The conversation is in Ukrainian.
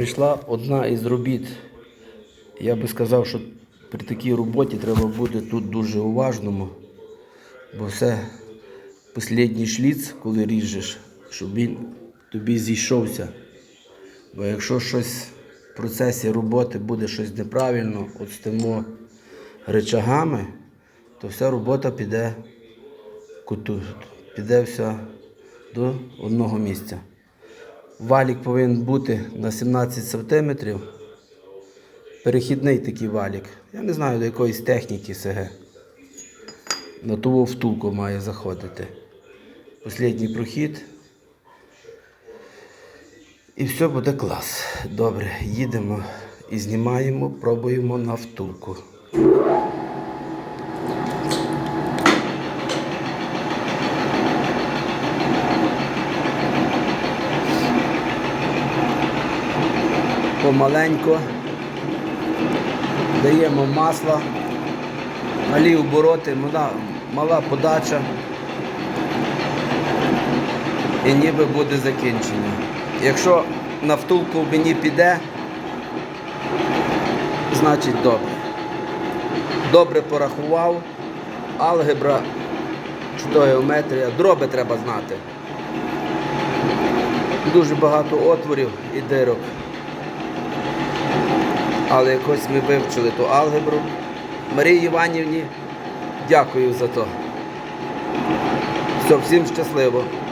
прийшла одна із робіт. Я би сказав, що при такій роботі треба бути тут дуже уважному, бо все останній шліц, коли ріжеш, щоб він тобі зійшовся. Бо якщо щось в процесі роботи буде щось неправильно, от з тими речагами, то вся робота піде піде вся до одного місця. Валік повинен бути на 17 см. Перехідний такий валік. Я не знаю до якоїсь техніки СГ. На ту втулку має заходити. Послідній прохід. І все буде клас. Добре, їдемо і знімаємо, пробуємо на втулку. Помаленько даємо масло, малі обороти, мала, мала подача. І ніби буде закінчення. Якщо на втулку мені піде, значить добре. Добре порахував, алгебра чи геометрія, дроби треба знати. Дуже багато отворів і дирок. Але якось ми вивчили ту алгебру. Марії Іванівні дякую за то. Все, всім щасливо.